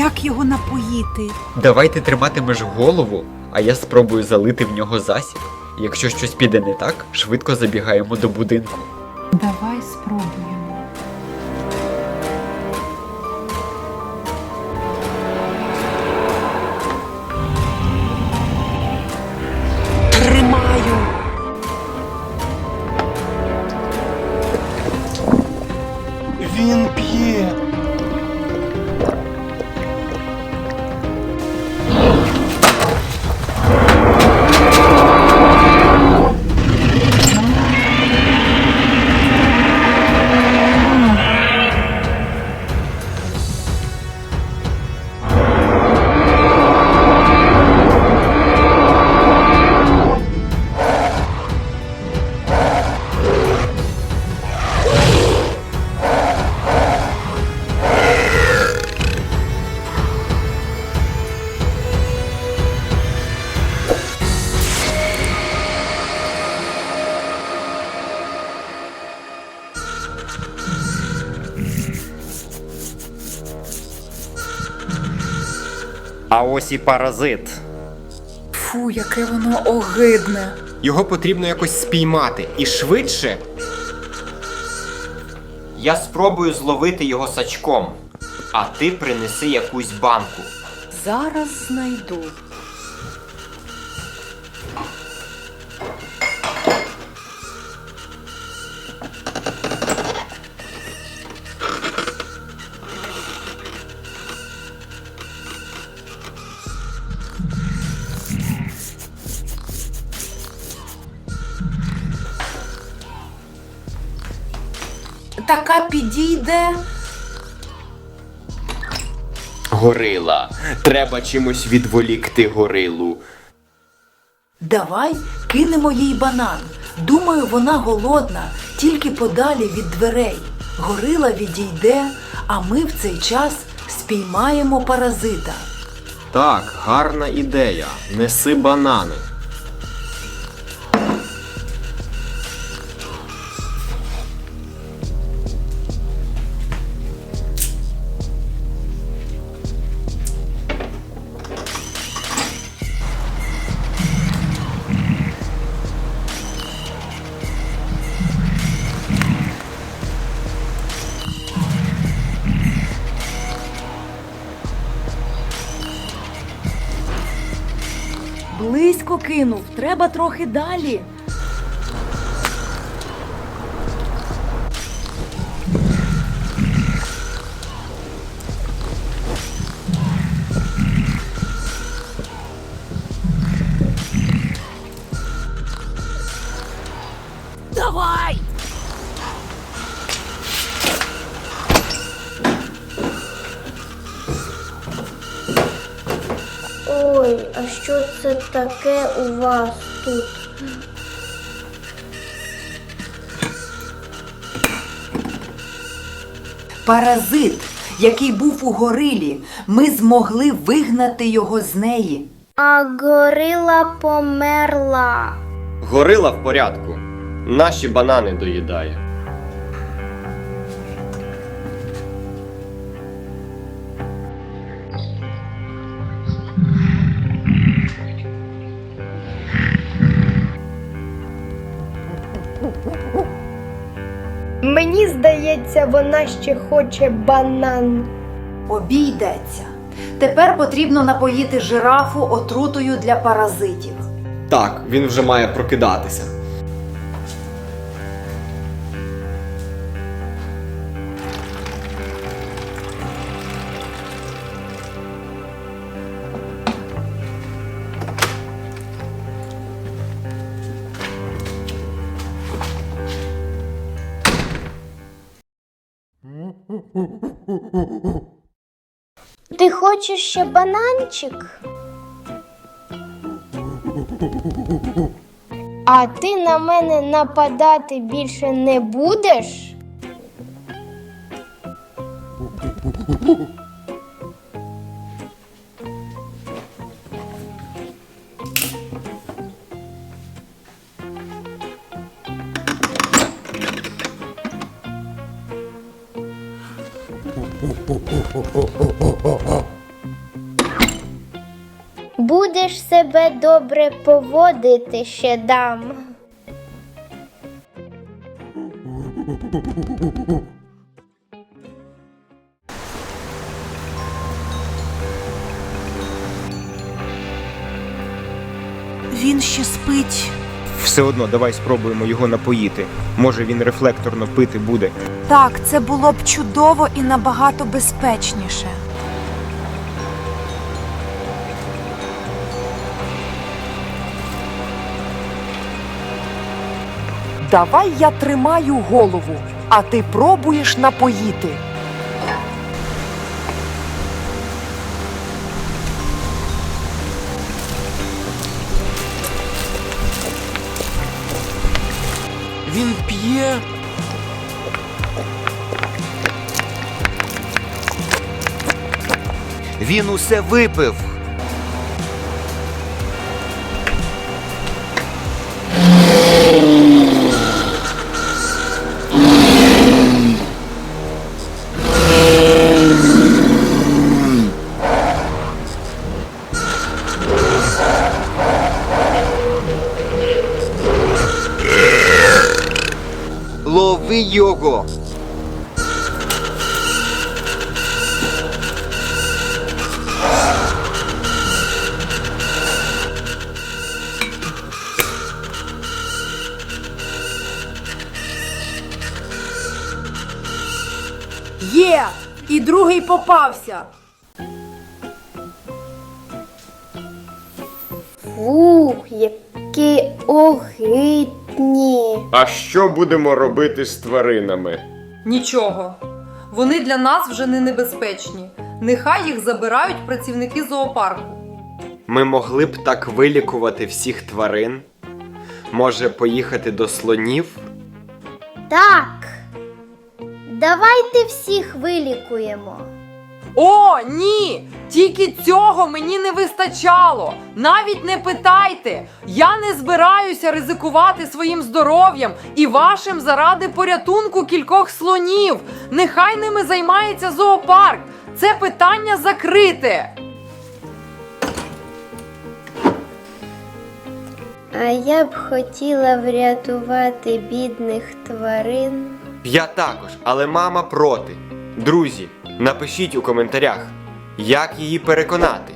як його напоїти? Давай ти триматимеш голову, а я спробую залити в нього засіб. Якщо щось піде не так, швидко забігаємо до будинку. Давай спробуємо. Тримаю. Він п'є. А ось і паразит. Фу, яке воно огидне. Його потрібно якось спіймати. І швидше. Я спробую зловити його сачком, а ти принеси якусь банку. Зараз знайду. Така підійде. Горила. Треба чимось відволікти горилу. Давай кинемо їй банан. Думаю, вона голодна, тільки подалі від дверей. Горила відійде, а ми в цей час спіймаємо паразита. Так, гарна ідея. Неси банани. Близько кинув, треба трохи далі. Ой, а що це таке у вас тут? Паразит, який був у горилі, ми змогли вигнати його з неї. А горила померла. Горила в порядку. Наші банани доїдає. Мені здається, вона ще хоче банан. Обійдеться. Тепер потрібно напоїти жирафу отрутою для паразитів. Так, він вже має прокидатися. Ти хочеш ще бананчик? А ти на мене нападати більше не будеш? Будеш себе добре поводити ще дам. Він ще спить. Все одно давай спробуємо його напоїти. Може він рефлекторно пити буде. Так, це було б чудово і набагато безпечніше. Давай я тримаю голову, а ти пробуєш напоїти. Він п'є. Він усе випив. Лови. Є! І другий попався. Фух, які огидні. А що будемо робити з тваринами? Нічого. Вони для нас вже не небезпечні. Нехай їх забирають працівники зоопарку. Ми могли б так вилікувати всіх тварин. Може, поїхати до слонів? Так. Давайте всіх вилікуємо. О, ні! Тільки цього мені не вистачало. Навіть не питайте. Я не збираюся ризикувати своїм здоров'ям і вашим заради порятунку кількох слонів. Нехай ними займається зоопарк. Це питання закрите. А я б хотіла врятувати бідних тварин. Я також, але мама проти. Друзі, напишіть у коментарях, як її переконати.